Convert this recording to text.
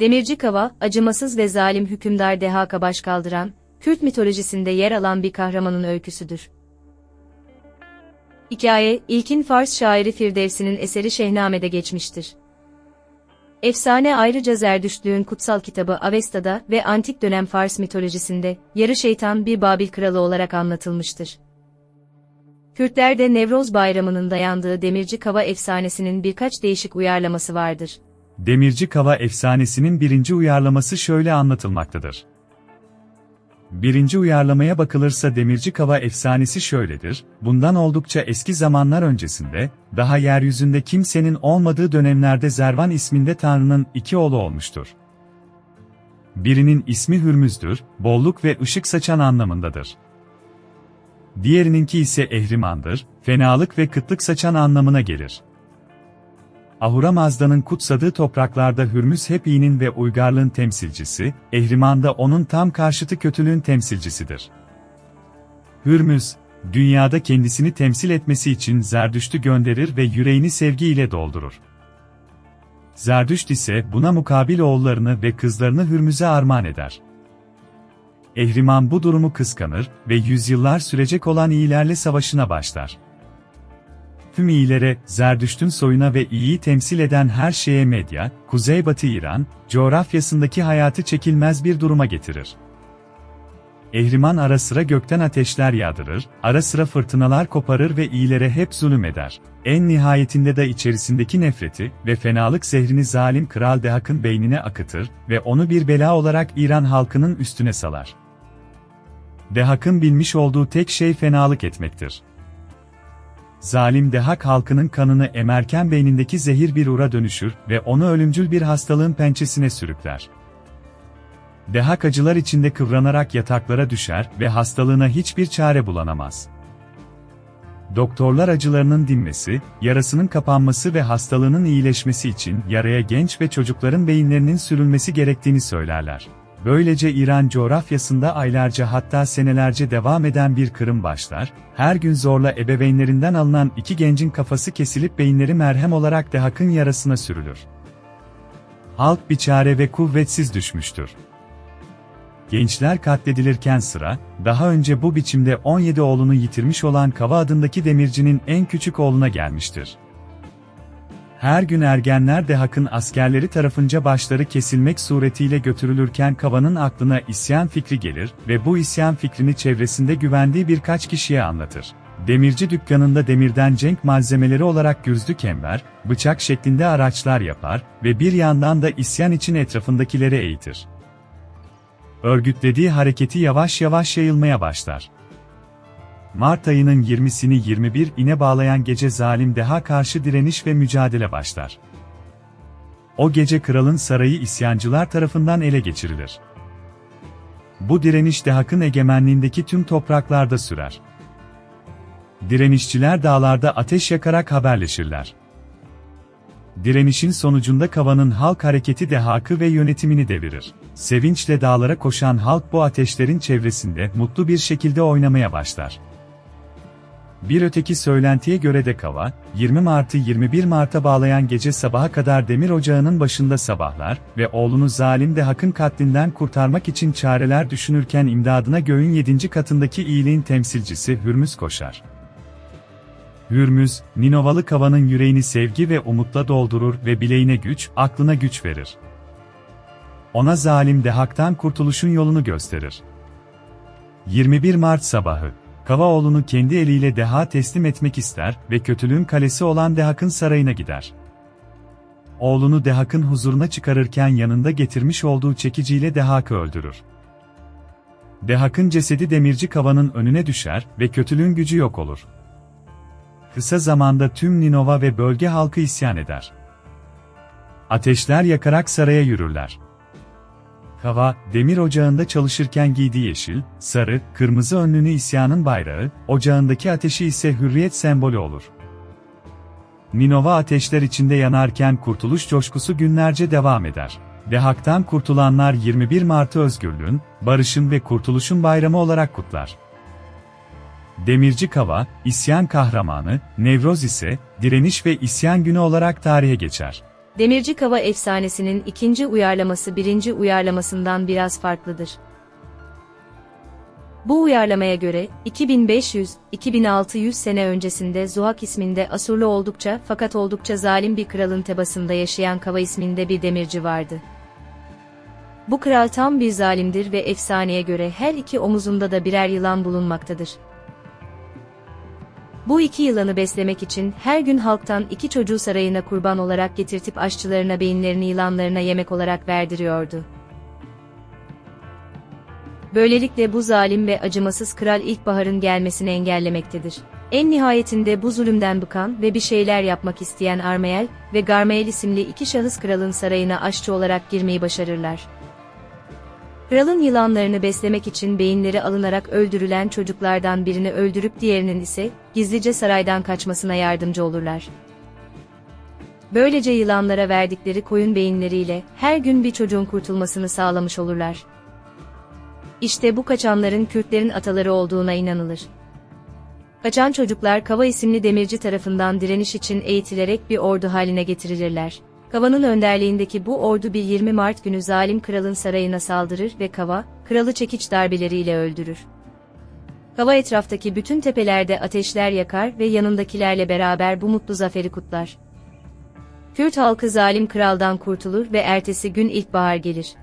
Demirci Kava, acımasız ve zalim hükümdar Dehaka baş kaldıran, Kürt mitolojisinde yer alan bir kahramanın öyküsüdür. Hikaye, ilkin Fars şairi Firdevsi'nin eseri Şehname'de geçmiştir. Efsane ayrıca Zerdüştlüğün kutsal kitabı Avesta'da ve antik dönem Fars mitolojisinde, yarı şeytan bir Babil kralı olarak anlatılmıştır. Kürtlerde Nevroz bayramının dayandığı Demirci Kava efsanesinin birkaç değişik uyarlaması vardır. Demirci Kava efsanesinin birinci uyarlaması şöyle anlatılmaktadır. Birinci uyarlamaya bakılırsa Demirci Kava efsanesi şöyledir, bundan oldukça eski zamanlar öncesinde, daha yeryüzünde kimsenin olmadığı dönemlerde Zervan isminde Tanrı'nın iki oğlu olmuştur. Birinin ismi Hürmüz'dür, bolluk ve ışık saçan anlamındadır. Diğerininki ise Ehriman'dır, fenalık ve kıtlık saçan anlamına gelir. Ahura Mazda'nın kutsadığı topraklarda Hürmüz hep iyinin ve uygarlığın temsilcisi, Ehriman da onun tam karşıtı kötülüğün temsilcisidir. Hürmüz, dünyada kendisini temsil etmesi için Zerdüşt'ü gönderir ve yüreğini sevgiyle doldurur. Zerdüşt ise buna mukabil oğullarını ve kızlarını Hürmüz'e armağan eder. Ehriman bu durumu kıskanır ve yüzyıllar sürecek olan iyilerle savaşına başlar. Tüm iyilere, Zerdüşt'ün soyuna ve iyiyi temsil eden her şeye medya, Kuzeybatı İran, coğrafyasındaki hayatı çekilmez bir duruma getirir. Ehriman ara sıra gökten ateşler yağdırır, ara sıra fırtınalar koparır ve iyilere hep zulüm eder. En nihayetinde de içerisindeki nefreti ve fenalık zehrini zalim Kral Dehak'ın beynine akıtır ve onu bir bela olarak İran halkının üstüne salar. Dehak'ın bilmiş olduğu tek şey fenalık etmektir. Zalim Dehak halkının kanını emerken beynindeki zehir bir ura dönüşür ve onu ölümcül bir hastalığın pençesine sürükler. Dehak acılar içinde kıvranarak yataklara düşer ve hastalığına hiçbir çare bulanamaz. Doktorlar acılarının dinmesi, yarasının kapanması ve hastalığının iyileşmesi için yaraya genç ve çocukların beyinlerinin sürülmesi gerektiğini söylerler. Böylece İran coğrafyasında aylarca hatta senelerce devam eden bir kırım başlar, her gün zorla ebeveynlerinden alınan iki gencin kafası kesilip beyinleri merhem olarak Dehak'ın yarasına sürülür. Halk biçare ve kuvvetsiz düşmüştür. Gençler katledilirken sıra, daha önce bu biçimde 17 oğlunu yitirmiş olan Kava adındaki demircinin en küçük oğluna gelmiştir. Her gün ergenler Dehak'ın askerleri tarafınca başları kesilmek suretiyle götürülürken Kava'nın aklına isyan fikri gelir ve bu isyan fikrini çevresinde güvendiği birkaç kişiye anlatır. Demirci dükkanında demirden cenk malzemeleri olarak gürzlü kember, bıçak şeklinde araçlar yapar ve bir yandan da isyan için etrafındakileri eğitir. Örgütlediği hareketi yavaş yavaş yayılmaya başlar. Mart ayının 20'sini 21 ine bağlayan gece zalim deha karşı direniş ve mücadele başlar. O gece kralın sarayı isyancılar tarafından ele geçirilir. Bu direniş Dehak'ın egemenliğindeki tüm topraklarda sürer. Direnişçiler dağlarda ateş yakarak haberleşirler. Direnişin sonucunda Kava'nın halk hareketi Dehak'ı ve yönetimini devirir. Sevinçle dağlara koşan halk bu ateşlerin çevresinde mutlu bir şekilde oynamaya başlar. Bir öteki söylentiye göre de Kava, 20 Mart'ı 21 Mart'a bağlayan gece sabaha kadar demir ocağının başında sabahlar ve oğlunu zalim Dehak'ın katlinden kurtarmak için çareler düşünürken imdadına göğün 7. katındaki iyiliğin temsilcisi Hürmüz koşar. Hürmüz, Ninovalı Kava'nın yüreğini sevgi ve umutla doldurur ve bileğine güç, aklına güç verir. Ona zalim Dehak'tan kurtuluşun yolunu gösterir. 21 Mart sabahı Kava oğlunu kendi eliyle Deha teslim etmek ister ve kötülüğün kalesi olan Dehak'ın sarayına gider. Oğlunu Dehak'ın huzuruna çıkarırken yanında getirmiş olduğu çekiciyle Dehak'ı öldürür. Dehak'ın cesedi demirci Kava'nın önüne düşer ve kötülüğün gücü yok olur. Kısa zamanda tüm Ninova ve bölge halkı isyan eder. Ateşler yakarak saraya yürürler. Kava, demir ocağında çalışırken giydiği yeşil, sarı, kırmızı önlüğünü isyanın bayrağı, ocağındaki ateşi ise hürriyet sembolü olur. Ninova ateşler içinde yanarken kurtuluş coşkusu günlerce devam eder. Dehak'tan kurtulanlar 21 Mart'ı özgürlüğün, barışın ve kurtuluşun bayramı olarak kutlar. Demirci Kava, isyan kahramanı, Nevroz ise direniş ve isyan günü olarak tarihe geçer. Demirci Kava efsanesinin ikinci uyarlaması birinci uyarlamasından biraz farklıdır. Bu uyarlamaya göre, 2500-2600 sene öncesinde Zuhak isminde Asurlu oldukça fakat oldukça zalim bir kralın tebasında yaşayan Kava isminde bir demirci vardı. Bu kral tam bir zalimdir ve efsaneye göre her iki omuzunda da birer yılan bulunmaktadır. Bu iki yılanı beslemek için her gün halktan iki çocuğu sarayına kurban olarak getirtip aşçılarına beyinlerini yılanlarına yemek olarak verdiriyordu. Böylelikle bu zalim ve acımasız kral ilkbaharın gelmesini engellemektedir. En nihayetinde bu zulümden bıkan ve bir şeyler yapmak isteyen Armael ve Garmael isimli iki şahıs kralın sarayına aşçı olarak girmeyi başarırlar. Kralın yılanlarını beslemek için beyinleri alınarak öldürülen çocuklardan birini öldürüp diğerinin ise gizlice saraydan kaçmasına yardımcı olurlar. Böylece yılanlara verdikleri koyun beyinleriyle her gün bir çocuğun kurtulmasını sağlamış olurlar. İşte bu kaçanların Kürtlerin ataları olduğuna inanılır. Kaçan çocuklar Kava isimli demirci tarafından direniş için eğitilerek bir ordu haline getirilirler. Kava'nın önderliğindeki bu ordu bir 20 Mart günü zalim kralın sarayına saldırır ve Kava, kralı çekiç darbeleriyle öldürür. Kava etraftaki bütün tepelerde ateşler yakar ve yanındakilerle beraber bu mutlu zaferi kutlar. Kürt halkı zalim kraldan kurtulur ve ertesi gün ilkbahar gelir.